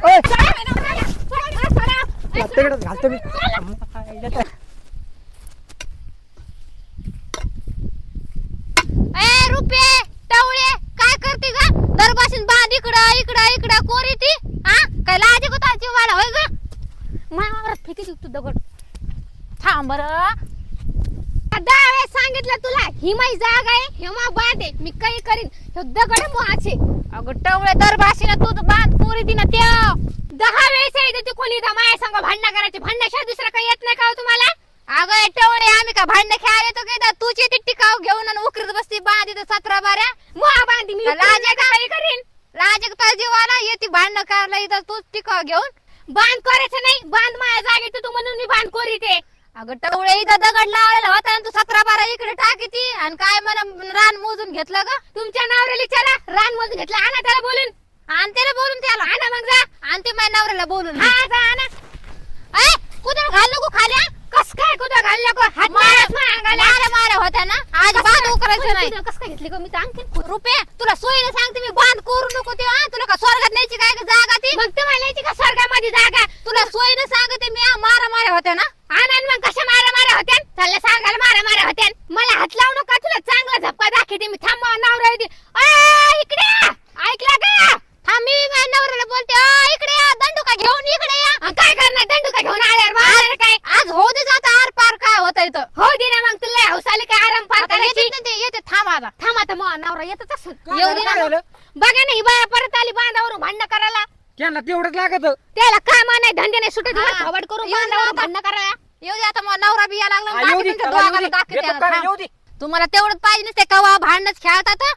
ओय, घालतो मी ए टवळे काय करते ग दरबाशीन बांध इकडं इकडं इकडं कोरी ती हा काय लाज का जीवाला होय ग मावर फेकी देऊ तू दगड थांब बर दहा वेळेस सांगितलं तुला ही माझी जागा आहे हे मा बांध आहे मी काही करीन हे दगड मोहाचे अगं टवळे दरबाशीला तू बांध कोरी ती ती कोणी? इथं माझ्या संग भांडणं करायची. भांडण्याशिवाय दुसरं काही येत नाही का हो तुम्हाला? अगं टवळे आम्ही का भांडणं खेळायला येतो काय तूच येते टिकाव घेऊन आणि उकरीत बसती बांध इथं सतरा बाऱ्या. मोहा बांधी मी लाज काही करीन लाज आहे का? जीवाला येते भांडणं करायला इथं तूच टिकाव घेऊन. बांध करायचं नाही बांध माझ्या जागेत तू म्हणून मी बांध कोरी ते. अगं टवळे इथं दगड लावलेला होता आणि तू सतरा बारा इकडे टाकीती. आणि काय मला रान मोजून घेतलं ग? तुमच्या नवऱ्याला विचारा. रान मोजून घेतलं. आणा त्याला बोलून. आण त्याला बोलून त्याला. ते माझ्या नवऱ्याला बोलून हा जा आणा ए कुदळ घाल नको खाल्या कस काय कुदळ घाल नको? हात मारा मारा होत्या ना. आज बांध करायचं नाही. कस काय घेतली का मी आणखी रुपये तुला सोयीनं सांगते मी. बांध करू नको ते हा. तुला का स्वर्गात न्यायची काय का जागा ती? मग तुम्हाला न्यायची का स्वर्गामध्ये जागा? तुला सोयीनं सांगते मी हा, मारा मारा होत्या ना. आनंद मग कशा मारा मारा होत्या? चाललं सांगायला मारा मारा होत्या. मला हात लावू नका तुला चांगला झपका दाखवते मी. थांब नवरा येते इकडे. ऐकला का थांब मी माझ्या नवऱ्याला बोलते. अय, इकडे या दंडुका घेऊन इकडे या अं, काय करणार दंडुका घेऊन आल्यावर मारणार काय आज हो दे जाता आर पार काय होत इथं हो दे ना मग तुला हौस आली काय आराम पार करायची ते येते थांब आता आता मग नवरा येतच असेल काय येऊ दे झालं, काय ना झालं? मग. बघा ना ही बाया परत आली बांधावरून भांडणं करायला त्यांना तेवढंच लागत त्याला काय नाही धंदे नाही सुटत हा. थोबड करून बांधावरून. भांडणं करायला येऊ दे आता मग नवरा बिया लागला हा, मग येऊ बाकी दे, तुमच्या त्याला येऊ दोघांना दे. दाखवते येतो आता. काय, थांब. येऊ दे. तुम्हाला तेवढंच पाहिजे नसते कवा भांडणच खेळतात हं?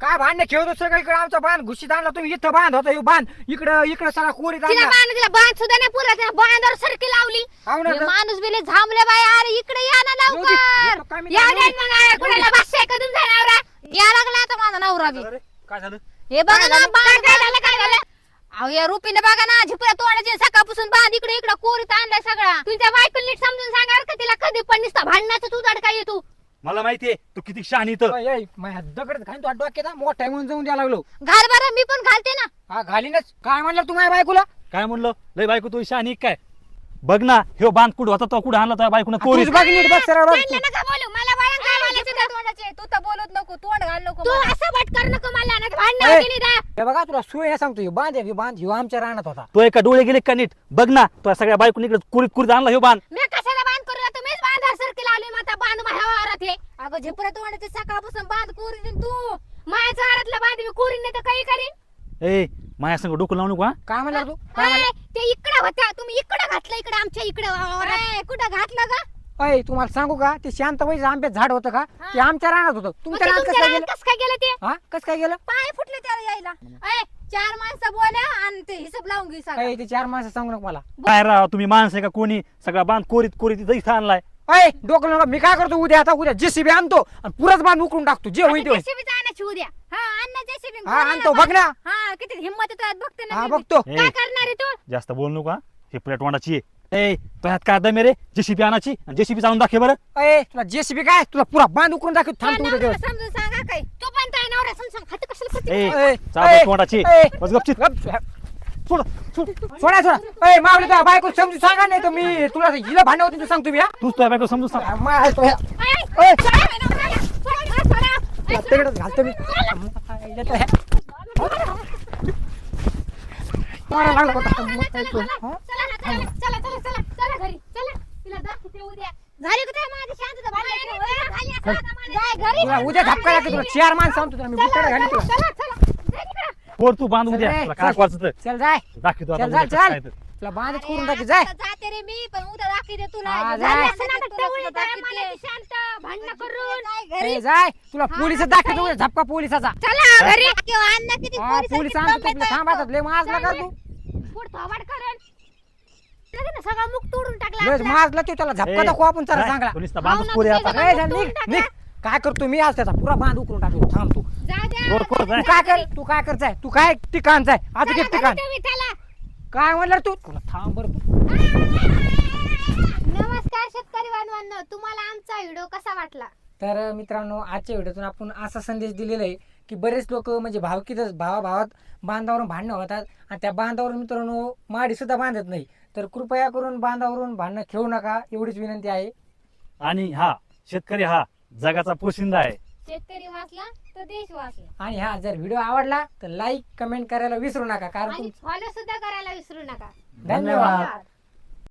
काय भांडण खेळतो सगळीकडे आमचा बांध घुशीत आणला तुम्ही इथं बांध होता ह्यो बांध इकडं इकडं सगळा कोरीत तिला आणला बांध तिला बांध सुद्धा नाही पुरत तिला बांधावर सरकी लावली हाव ना हे तर. माणूस बिले झांबले बाय अरे इकडे या ना येऊ दे. येतो काय लवकर मी या येऊ दे. मग का तुमचा अरे, काय झालं? हे बघा ना बांध काय झालं? काय झालं? अहो या रुपीने बघा ना झिपऱ्या तोडायचे सकाळपासून बांध इकडे इकडे कोरीत आणलाय सगळा. तुमच्या बायकोला नीट समजून सांगा का तिला कधी पण नुसता भांडणाचं तू काय येतो. मला माहितीये तू किती शहाणी तर ओय, ओय, माझ्या दगड खाईन तो डोक्यात मोठा आहे म्हणून जाऊन द्यायला लागलो. घाल बरं मी पण घालते ना. हा घालीनच. काय म्हणलं तू माझ्या बायकोला? काय म्हणलं? लय बायको तू शहाणी काय? बघ ना ह्यो बांध कुठं होता तो कुठं आणला त्या बायकोनं तूच कोरीत बघ नीट बघ सरळ बघ. तू. त्यांना नका बोलू मला बाळा काय बोलायचं तोंडाचे तू तर बोलत नको तोंड घाल नको तू असं भटकर नको मला ना भांडण ए. हे बघा तुला सोय सांगतो ह्यो बांध आहे, ह्यो बांध ह्यो आमच्या रानात होता. तो एका डोळे गेले का नीट? बघ ना तो सगळ्या बायकोनी इकडे कुरीत कुरीत आणला ह्यो बांध. मी कशाला बांध करू? तुम्हीच बांधार सरकी लावली मग आता बांध माझ्या वावरात हे. अगं झेपऱ्या तोंडाचे सकाळपासून बांध कोरी तू. माझ्या वावरातला बांध मी कोरीन नाही तर काही करीन? ए माझ्या संग डोकं लावू नको हा. काय म्हणलं तू? काय म्हणलं? ते इकडे होत्या तुम्ही इकडे घातलं इकडे आमच्या इकडे. वावरात कुठं घातलं का अय तुम्हाला सांगू का? ते शांत वयचं आंब्यात झाड होतं का? ते आमच्या रानात होतं. तुमच्या रानात कसं काय गेलं? कस काय गेलं ते? हा? कसं काय गेलं? पाय फुटले त्याला यायला. ए, चार माणसं बोला आणि ते हिशोब लावून घे. अय ते चार माणसं सांगू नको मला. काय राव तुम्ही माणसं आहे का कोणी? सगळा बांध कोरीत कोरीत इथं इथं आणलाय. अय डोकं नका. मी काय करतो? उद्या आता उद्या जेसीबी आणतो आणि पुरच बांध उकरून टाकतो. जे होईल ते होईल. JCB चं आणायची उद्या. हा अण्णा हा आणतो बघ ना. हा किती हिंमत येतो बघते ना हा मी. बघतो. ए. काय करणार आहे तू? जास्त बोल नको हा. हे प्लेट तोंडाची आहे. ए तो ह्यात काय दमे रे? जेसीबी आणायची आणि जेसीबी जाऊन दाखव बरं. अय तुला जेसीबी काय? तुला पुरा बांध उकरून दाखव थांब तू उद्या नवऱ्याला दिवस. समजून सांगा काय तू पण त्या नवऱ्या समजून सांग हात कशाला करते? ए ए, चाबूक ए, तोंडाची ए. बस गपचित. गप, सोड सोड. सोडा सोडा. अय मावली तुझ्या बायको समजून सांगा नाही तर मी तुला हिला भांडण होती सांगतो मी हा. तूच तुझ्या बायको समजून सांग. ए, ए. तिकडंच घालतो मी. मारा लागला. तिला उद्या. झाली का काय माझी शांतता भांडण? झाली असं आता माझी. जाय घरी. तुला उद्या धपका लागतो तुला चार माणसं सांगतो तुला मी बुटाला घाली चला, तुला. कोर तू बांध उद्या चल काय चल. वाचत चल जाय दाखवतो आता चल उद्या चल कसं चल काय ते. तुला बांधच करून टाकी जाय. आता जाते रे मी पण उद्या दाखवते तुला. हा, झाली. असं मनाची शांत भांडणं करून. ए, जाय. तुला पोलीस दाखवतो झपका पोलिसाचा. चला घरी. किंवा अण्णा किती हा पोलिसांची पोलीस आणतो दम तुला लय माजला का तू? पुढं थोबाड करेन. लगेच ना सगळा मुख तोडून टाकला लय आपला. माजला तू त्याला झपका ए, दाखव आपण त्याला जाय, चांगला. पोलीस तर हो बांधच ना, पुरे तुझ्या आता. जवळ- ए, जा, निघ निघ. काय करतो मी आज त्याचा पुरा बांध उकरून टाकतो? थांब तू. द्या. काय कर तू काय करताय? तू काय ठिकाण जाय आज चला एक ठिकाण. घरी तुम्ही, चला. काय म्हणलं तू? तुला थांब बरं. नमस्कार शेतकरी बांधवांनो तुम्हाला आमचा व्हिडिओ कसा वाटला? तर मित्रांनो आजच्या व्हिडिओतून आपण असा संदेश दिलेला आहे की बरेच लोक म्हणजे भावकीतच भावाभावात बांधावरून भांडणं होतात आणि त्या बांधावरून मित्रांनो माडी सुद्धा बांधत नाही. तर कृपया करून बांधावरून भांडणं खेळू नका एवढीच विनंती आहे. आणि हा शेतकरी हा जगाचा पोशिंदा आहे. शेतकरी वाचला तर देश वाचला. आणि हा जर व्हिडिओ आवडला तर लाईक कमेंट करायला विसरू नका कारण आणि तुम- फॉलो सुद्धा करायला विसरू नका. धन्यवाद. धन्यवाद.